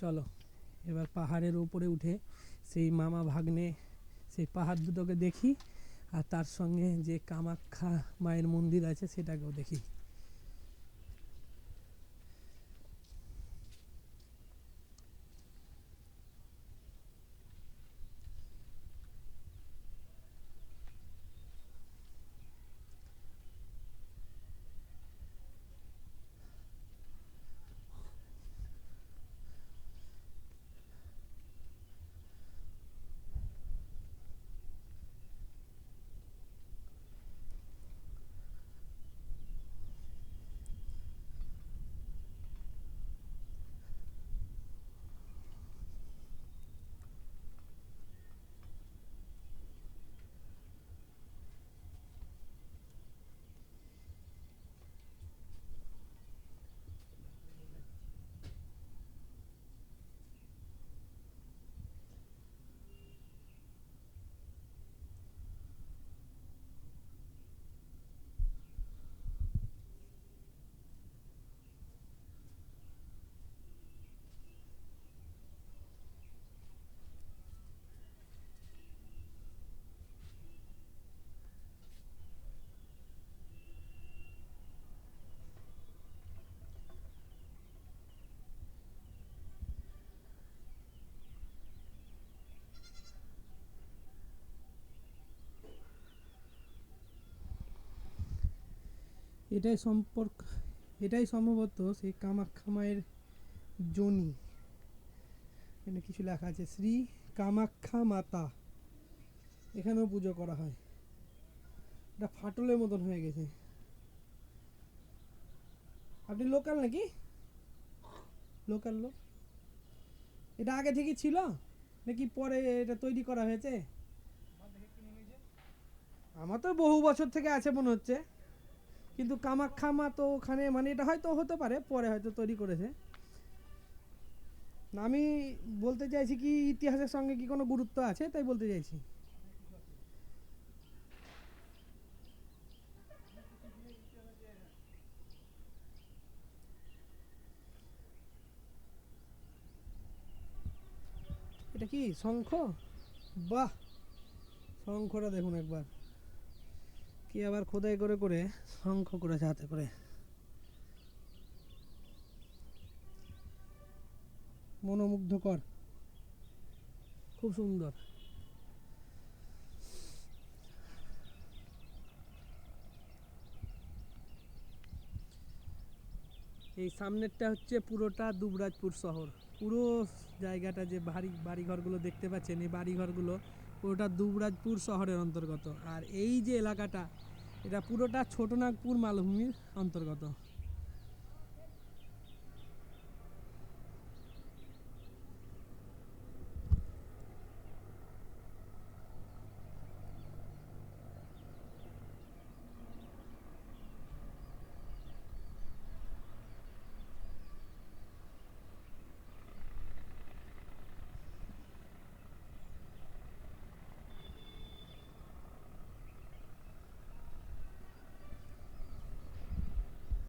চলো, এবার পাহাড়ের উপরে উঠে সেই মামা ভাগ্নে, সেই পাহাড় দুটোকে দেখি আর তার সঙ্গে যে কামাখ্যা মায়ের মন্দির আছে সেটাকেও দেখি। এটাই সম্পর্ক, এটাই সম্ভবত সেই কামাখ্যা মায়ের জনি। এখানে কিছু লেখা আছে, শ্রী কামাখ্যা মাতা। এখানেও পুজো করা হয়। এটা ফাটলের মতন হয়ে গেছে। আপনি লোকাল নাকি? লোকাল লোক? এটা আগে থেকে ছিল? নাকি পরে এটা তৈরি করা হয়েছে? আমার তো বহু বছর থেকে আছে মনে হচ্ছে। কিন্তু কামাখ্যা মা তো ওখানে মানে এটা হয়তো হতে পারে, পরে হয়তো তৈরি করেছে। আমি বলতে চাইছি কি, ইতিহাসের সঙ্গে কি কোনো গুরুত্ব আছে? তাই বলতে চাইছি। এটা কি, শঙ্খ? বাহ! শঙ্খটা দেখুন একবার। কি আবার খোদাই করে করে শঙ্খ করেছে হাতে করে? মনোমুগ্ধকর। খুব সুন্দর। এই সামনেরটা হচ্ছে পুরোটা দুবরাজপুর শহর। পুরো জায়গাটা যে বাড়ি বাড়িঘরগুলো দেখতে পাচ্ছেন, এই বাড়িঘরগুলো পুরোটা দুবরাজপুর শহরের অন্তর্গত। আর এই যে এলাকাটা এটা পুরোটা ছোটনাগপুর মালভূমির অন্তর্গত।